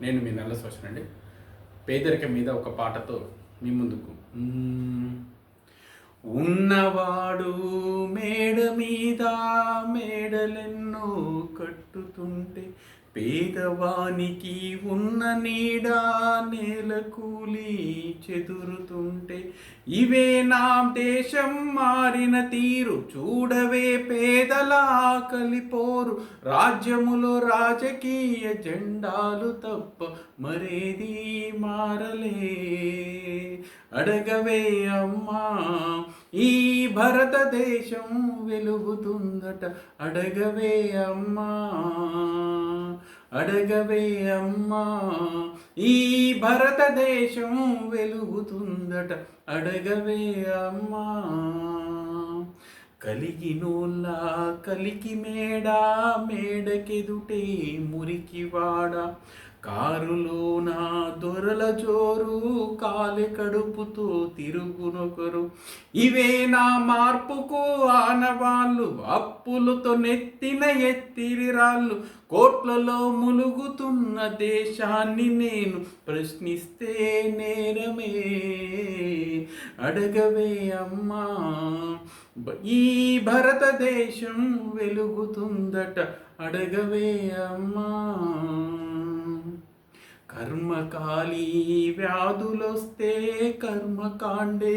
నేను మీ నల్ల సోచనండి. పేదరికం మీద ఒక పాటతో మీ ముందుకు. ఉన్నవాడు మేడ మీద మేడలెన్నో కట్టుతుంటే పేదవానికి ఉన్న నీడ నేల కూలి చెదురుతుంటే ఇవే నా దేశం మారిన తీరు చూడవే పేదల కలిపోరు రాజ్యములో రాజకీయ జెండాలు తప్ప మరేది మారలే. అడగవే అమ్మా ఈ భారతదేశం వెలుగుతుందట. అడగవే అమ్మా అడగవే అమ్మా ఈ భారతదేశం వెలుగుతుందట. అడగవే అమ్మా కలిగినోళ్ళ కలికి మేడా మేడకెదుటే మురికివాడ. కారులోన దొరల జోరు కాలి కడుపుతూ తిరుగునొకరు. ఇవే నా మార్పుకు ఆనవాళ్ళు అప్పులతో నెత్తిన ఎత్తిరి రాళ్ళు. కోట్లలో ములుగుతున్న దేశాన్ని నేను ప్రశ్నిస్తే నేరమే. అడగవే అమ్మా ఈ భారతదేశం వెలుగుతుందట. అడగవే అమ్మా. కర్మకాళీ వ్యాధులొస్తే కర్మకాండే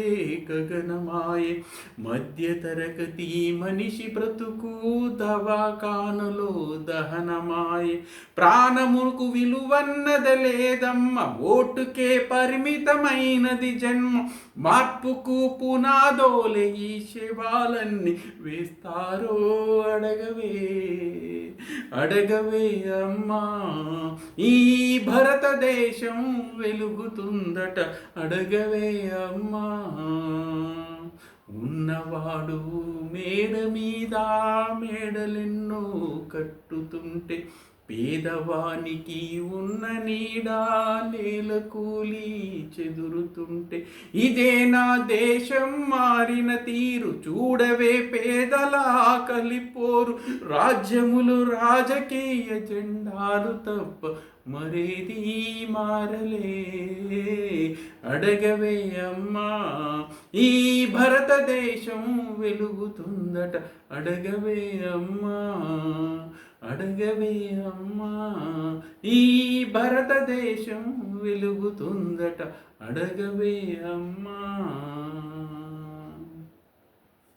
గగనమాయే. మధ్య తరగతి మనిషి బ్రతుకు దవాఖానులో దహనమాయే. ప్రాణముకు విలువన్నది లేదమ్మ ఓటుకే పరిమితమైనది జన్మ. మార్పుకు పునాదోలే ఈ శివాలన్నీ వేస్తారో అడగవే అడగవే అమ్మా. ఈ భారతదేశం వెలుగుతుందట. అడగవే అమ్మా. ఉన్నవాడు మేడ మీద మేడలెన్నో కట్టుతుంటే పేదవానికి ఉన్న నీడా నేల కూలి చెదురుతుంటే ఇదే నా దేశం మారిన తీరు చూడవే పేదల కలిపోరు రాజ్యములు రాజకీయ జెండాలు తప్ప మరేది మారలే. అడగవే అమ్మా ఈ భారతదేశం వెలుగుతుందట అడగవే అమ్మా. అడగవే అమ్మా ఈ భారతదేశం వెలుగుతుందట. అడగవే అమ్మా.